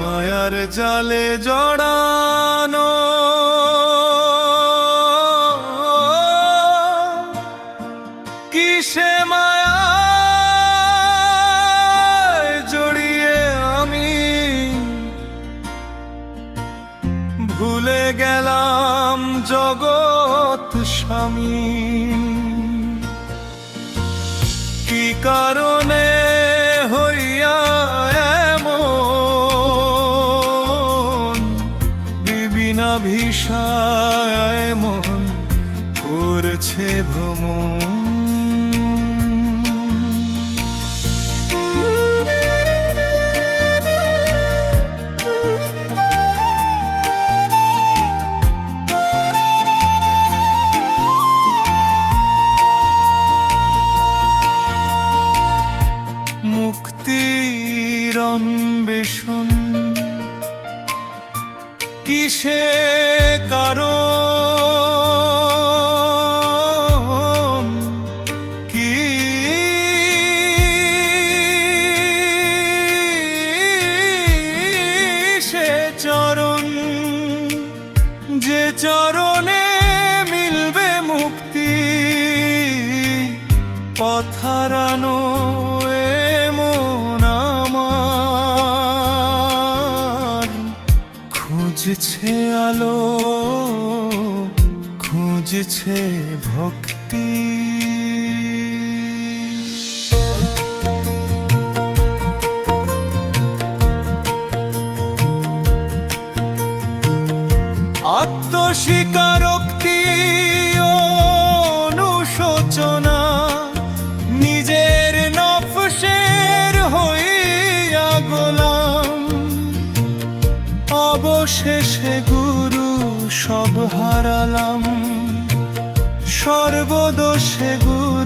মায়ার জালে জড়ানো। কিসে মায়া জড়িয়ে আমি? ভুলে গেলাম জগৎ স্বামী। কি কারণে ভিসায় মন করছে ভ্রমণ। কিসে কারও? কি? সে চরণ যে চরণে মিলবে মুক্তি পথারানো খুঁজছে আলো খুঁজছে ভক্তি। আত্মস্বীকারোক্তি অবশেষে গুরু সব হারালাম। সর্বদোষে গুরু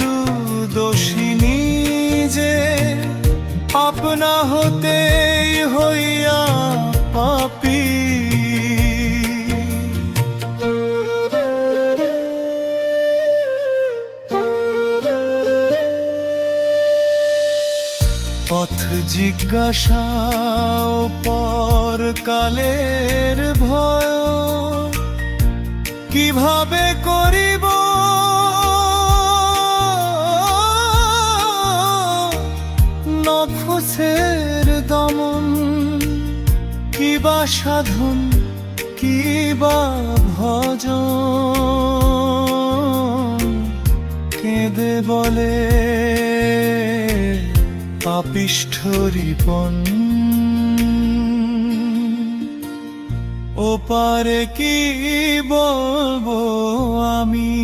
পথ জিজ্ঞাসা পর কালের ভয়। কীভাবে করিব? নফসের দমন, কিবা সাধন কি বা ভজন। কেঁদে বলে পাপিষ্ঠ রিপন। ওপারে কি বলব আমি?